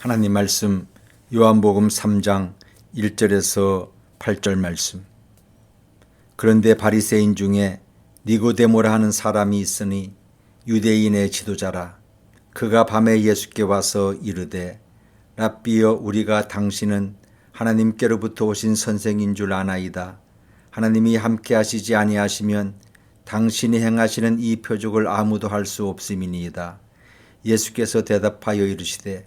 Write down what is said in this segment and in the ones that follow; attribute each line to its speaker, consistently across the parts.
Speaker 1: 하나님 말씀 요한복음 3장 1절에서 8절 말씀. 그런데 바리새인 중에 니고데모라 하는 사람이 있으니 유대인의 지도자라. 그가 밤에 예수께 와서 이르되 랍비여 우리가 당신은 하나님께로부터 오신 선생인 줄 아나이다. 하나님이 함께 하시지 아니하시면 당신이 행하시는 이 표적을 아무도 할 수 없음이니이다. 예수께서 대답하여 이르시되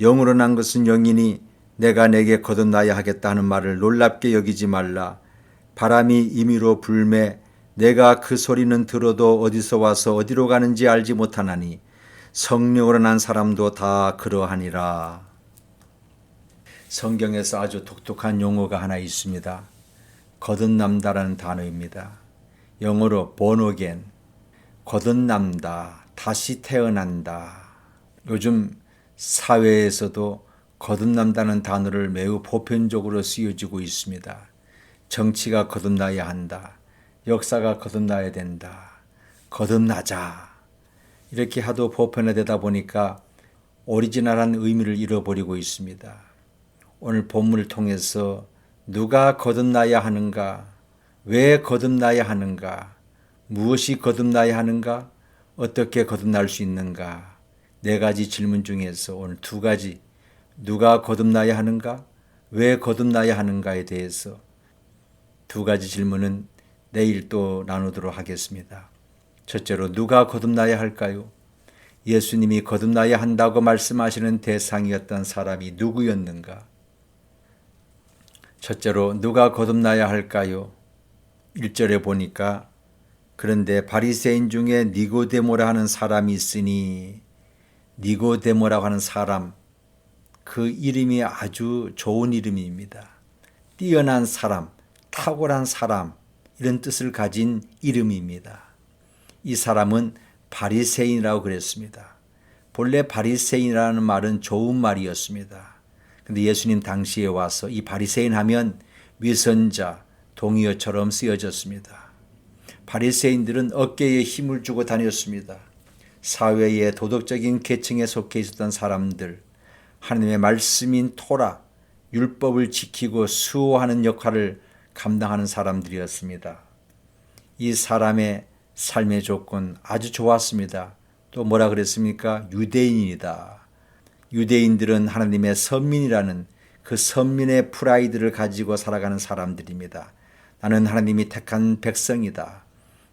Speaker 1: 영으로 난 것은 영이니 내가 내게 거듭나야 하겠다 하는 말을 놀랍게 여기지 말라. 바람이 임의로 불매 내가 그 소리는 들어도 어디서 와서 어디로 가는지 알지 못하나니 성령으로 난 사람도 다 그러하니라. 성경에서 아주 독특한 용어가 하나 있습니다. 거듭남다라는 단어입니다. 영어로 born again, 거듭남다, 다시 태어난다. 요즘 사회에서도 거듭남다는 단어를 매우 보편적으로 쓰여지고 있습니다. 정치가 거듭나야 한다. 역사가 거듭나야 된다. 거듭나자. 이렇게 하도 보편화되다 보니까 오리지널한 의미를 잃어버리고 있습니다. 오늘 본문을 통해서 누가 거듭나야 하는가? 왜 거듭나야 하는가? 무엇이 거듭나야 하는가? 어떻게 거듭날 수 있는가? 네 가지 질문 중에서 오늘 두 가지 누가 거듭나야 하는가? 왜 거듭나야 하는가에 대해서 두 가지 질문은 내일 또 나누도록 하겠습니다. 첫째로 누가 거듭나야 할까요? 예수님이 거듭나야 한다고 말씀하시는 대상이었던 사람이 누구였는가? 첫째로 누가 거듭나야 할까요? 1절에 보니까 그런데 바리새인 중에 니고데모라 하는 사람이 있으니 니고데모라고 하는 사람 그 이름이 아주 좋은 이름입니다. 뛰어난 사람, 탁월한 사람 이런 뜻을 가진 이름입니다. 이 사람은 바리새인이라고 그랬습니다. 본래 바리새인이라는 말은 좋은 말이었습니다. 근데 예수님 당시에 와서 이 바리새인 하면 위선자, 동의어처럼 쓰여졌습니다. 바리새인들은 어깨에 힘을 주고 다녔습니다. 사회의 도덕적인 계층에 속해 있었던 사람들, 하나님의 말씀인 토라, 율법을 지키고 수호하는 역할을 감당하는 사람들이었습니다. 이 사람의 삶의 조건 아주 좋았습니다. 또 뭐라 그랬습니까? 유대인이다. 유대인들은 하나님의 선민이라는 그 선민의 프라이드를 가지고 살아가는 사람들입니다. 나는 하나님이 택한 백성이다.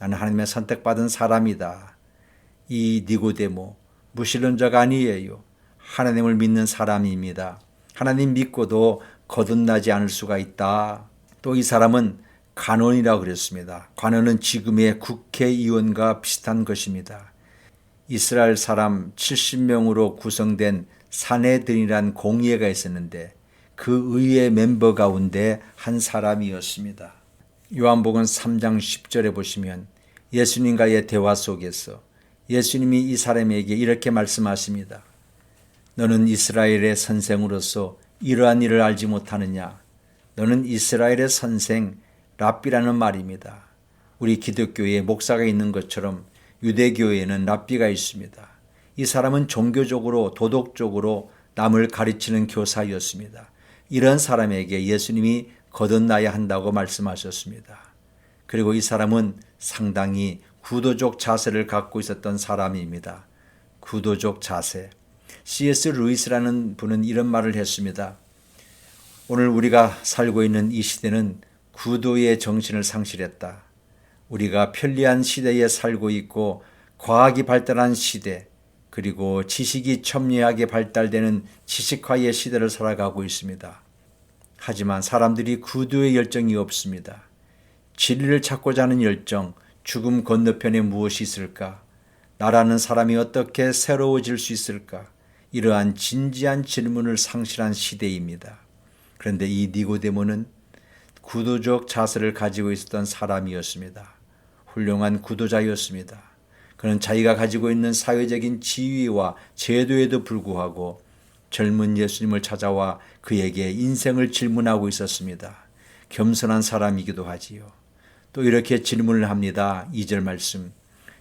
Speaker 1: 나는 하나님의 선택받은 사람이다. 이 니고데모 무신론자가 아니에요. 하나님을 믿는 사람입니다. 하나님 믿고도 거듭나지 않을 수가 있다. 또 이 사람은 관원이라고 그랬습니다. 관원은 지금의 국회의원과 비슷한 것입니다. 이스라엘 사람 70명으로 구성된 사내들이란 공의회가 있었는데 그 의회 멤버 가운데 한 사람이었습니다. 요한복음 3장 10절에 보시면 예수님과의 대화 속에서 예수님이 이 사람에게 이렇게 말씀하십니다. 너는 이스라엘의 선생으로서 이러한 일을 알지 못하느냐? 너는 이스라엘의 선생 랍비라는 말입니다. 우리 기독교에 목사가 있는 것처럼 유대교에는 랍비가 있습니다. 이 사람은 종교적으로 도덕적으로 남을 가르치는 교사였습니다. 이런 사람에게 예수님이 거듭나야 한다고 말씀하셨습니다. 그리고 이 사람은 상당히 구도적 자세를 갖고 있었던 사람입니다. 구도적 자세. C.S. 루이스라는 분은 이런 말을 했습니다. 오늘 우리가 살고 있는 이 시대는 구도의 정신을 상실했다. 우리가 편리한 시대에 살고 있고 과학이 발달한 시대, 그리고 지식이 첨예하게 발달되는 지식화의 시대를 살아가고 있습니다. 하지만 사람들이 구두의 열정이 없습니다. 진리를 찾고자 하는 열정, 죽음 건너편에 무엇이 있을까? 나라는 사람이 어떻게 새로워질 수 있을까? 이러한 진지한 질문을 상실한 시대입니다. 그런데 이 니고데모는 구도적 자세를 가지고 있었던 사람이었습니다. 훌륭한 구도자였습니다. 그는 자기가 가지고 있는 사회적인 지위와 제도에도 불구하고 젊은 예수님을 찾아와 그에게 인생을 질문하고 있었습니다. 겸손한 사람이기도 하지요. 또 이렇게 질문을 합니다. 2절 말씀.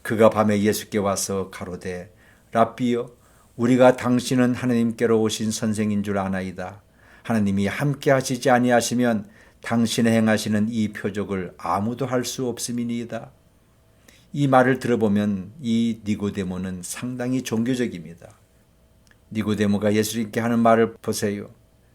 Speaker 1: 그가 밤에 예수께 와서 가로되 랍비여 우리가 당신은 하나님께로 오신 선생인 줄 아나이다. 하나님이 함께 하시지 아니하시면 당신의 행하시는 이 표적을 아무도 할 수 없음이니이다. 이 말을 들어보면 이 니고데모는 상당히 종교적입니다. 니고데모가 예수님께 하는 말을 보세요.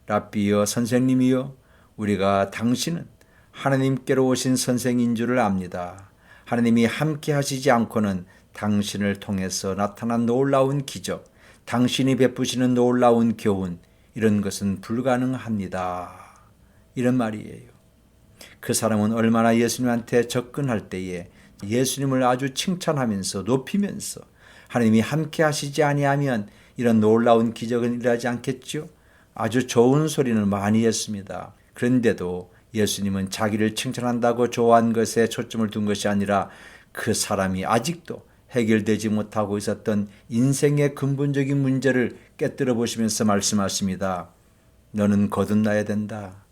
Speaker 1: 랍비여 선생님이여 우리가 당신은 하나님께로 오신 선생인 줄을 압니다. 하나님이 함께 하시지 않고는 당신을 통해서 나타난 놀라운 기적, 당신이 베푸시는 놀라운 교훈, 이런 것은 불가능합니다. 이런 말이에요. 그 사람은 얼마나 예수님한테 접근할 때에 예수님을 아주 칭찬하면서 높이면서 하나님이 함께 하시지 아니하면 이런 놀라운 기적은 일어나지 않겠죠? 아주 좋은 소리는 많이 했습니다. 그런데도 예수님은 자기를 칭찬한다고 좋아한 것에 초점을 둔 것이 아니라 그 사람이 아직도 해결되지 못하고 있었던 인생의 근본적인 문제를 깨뜨려 보시면서 말씀하십니다. 너는 거듭나야 된다.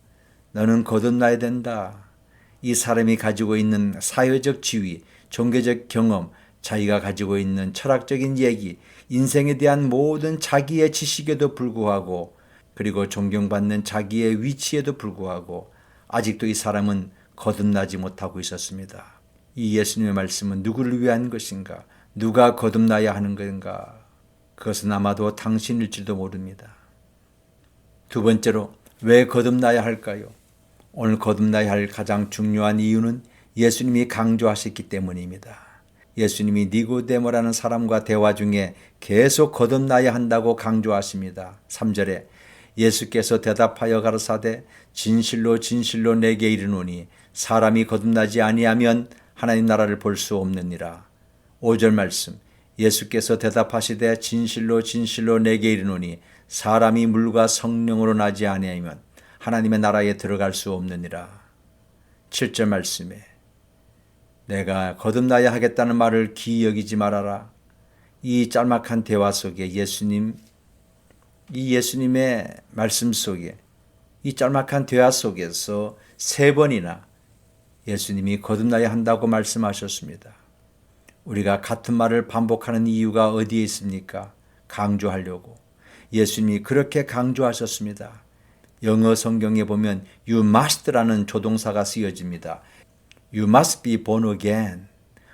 Speaker 1: 너는 거듭나야 된다. 이 사람이 가지고 있는 사회적 지위, 종교적 경험, 자기가 가지고 있는 철학적인 얘기, 인생에 대한 모든 자기의 지식에도 불구하고 그리고 존경받는 자기의 위치에도 불구하고 아직도 이 사람은 거듭나지 못하고 있었습니다. 이 예수님의 말씀은 누구를 위한 것인가? 누가 거듭나야 하는 건가? 그것은 아마도 당신일지도 모릅니다. 두 번째로 왜 거듭나야 할까요? 오늘 거듭나야 할 가장 중요한 이유는 예수님이 강조하셨기 때문입니다. 예수님이 니고데모라는 사람과 대화 중에 계속 거듭나야 한다고 강조하십니다. 3절에 예수께서 대답하여 가라사대 진실로 진실로 내게 이르노니 사람이 거듭나지 아니하면 하나님 나라를 볼 수 없느니라. 5절 말씀 예수께서 대답하시되 진실로 진실로 내게 이르노니 사람이 물과 성령으로 나지 아니하면 하나님의 나라에 들어갈 수 없느니라. 7절 말씀에 내가 거듭나야 하겠다는 말을 기여기지 말아라. 이 짤막한 대화 속에 예수님 이 예수님의 말씀 속에 이 짤막한 대화 속에서 세 번이나 예수님이 거듭나야 한다고 말씀하셨습니다. 우리가 같은 말을 반복하는 이유가 어디에 있습니까? 강조하려고. 예수님이 그렇게 강조하셨습니다. 영어 성경에 보면 you must라는 조동사가 쓰여집니다. You must be born again.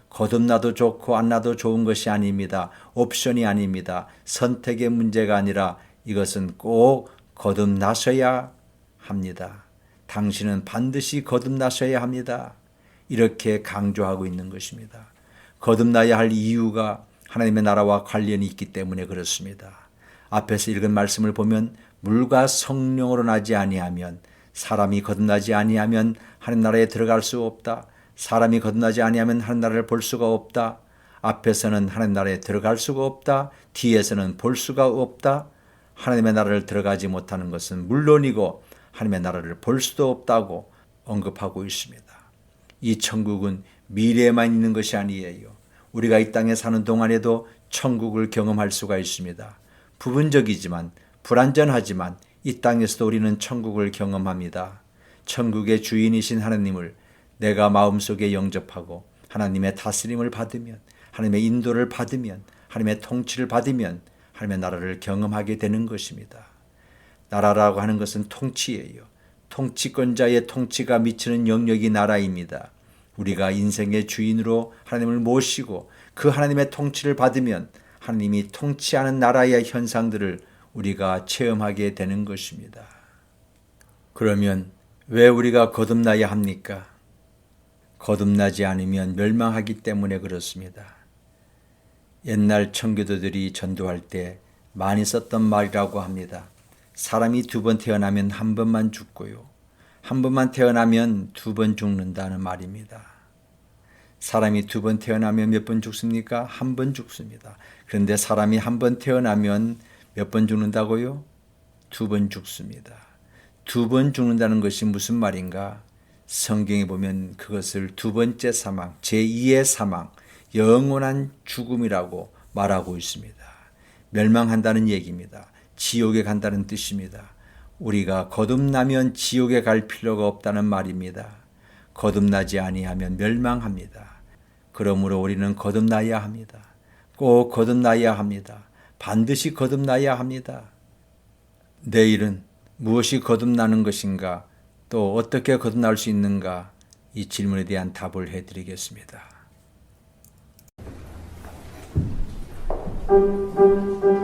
Speaker 1: 거듭나도 좋고 안 나도 좋은 것이 아닙니다. 옵션이 아닙니다. 선택의 문제가 아니라 이것은 꼭 거듭나셔야 합니다. 당신은 반드시 거듭나셔야 합니다. 이렇게 강조하고 있는 것입니다. 거듭나야 할 이유가 하나님의 나라와 관련이 있기 때문에 그렇습니다. 앞에서 읽은 말씀을 보면 물과 성령으로 나지 아니하면 사람이 거듭나지 아니하면 하나님 나라에 들어갈 수 없다. 사람이 거듭나지 아니하면 하나님 나라를 볼 수가 없다. 앞에서는 하나님 나라에 들어갈 수가 없다. 뒤에서는 볼 수가 없다. 하나님의 나라를 들어가지 못하는 것은 물론이고 하나님의 나라를 볼 수도 없다고 언급하고 있습니다. 이 천국은 미래에만 있는 것이 아니에요. 우리가 이 땅에 사는 동안에도 천국을 경험할 수가 있습니다. 부분적이지만 불완전하지만 이 땅에서도 우리는 천국을 경험합니다. 천국의 주인이신 하나님을 내가 마음속에 영접하고 하나님의 다스림을 받으면 하나님의 인도를 받으면 하나님의 통치를 받으면 하나님의 나라를 경험하게 되는 것입니다. 나라라고 하는 것은 통치예요. 통치권자의 통치가 미치는 영역이 나라입니다. 우리가 인생의 주인으로 하나님을 모시고 그 하나님의 통치를 받으면 하나님이 통치하는 나라의 현상들을 우리가 체험하게 되는 것입니다. 그러면 왜 우리가 거듭나야 합니까? 거듭나지 않으면 멸망하기 때문에 그렇습니다. 옛날 청교도들이 전도할 때 많이 썼던 말이라고 합니다. 사람이 두 번 태어나면 한 번만 죽고요. 한 번만 태어나면 두 번 죽는다는 말입니다. 사람이 두 번 태어나면 몇 번 죽습니까? 한 번 죽습니다. 그런데 사람이 한 번 태어나면 몇 번 죽는다고요? 두 번 죽습니다. 두 번 죽는다는 것이 무슨 말인가? 성경에 보면 그것을 두 번째 사망, 제2의 사망, 영원한 죽음이라고 말하고 있습니다. 멸망한다는 얘기입니다. 지옥에 간다는 뜻입니다. 우리가 거듭나면 지옥에 갈 필요가 없다는 말입니다. 거듭나지 아니하면 멸망합니다. 그러므로 우리는 거듭나야 합니다. 꼭 거듭나야 합니다. 반드시 거듭나야 합니다. 내일은 무엇이 거듭나는 것인가? 또 어떻게 거듭날 수 있는가? 이 질문에 대한 답을 해드리겠습니다. Thank you.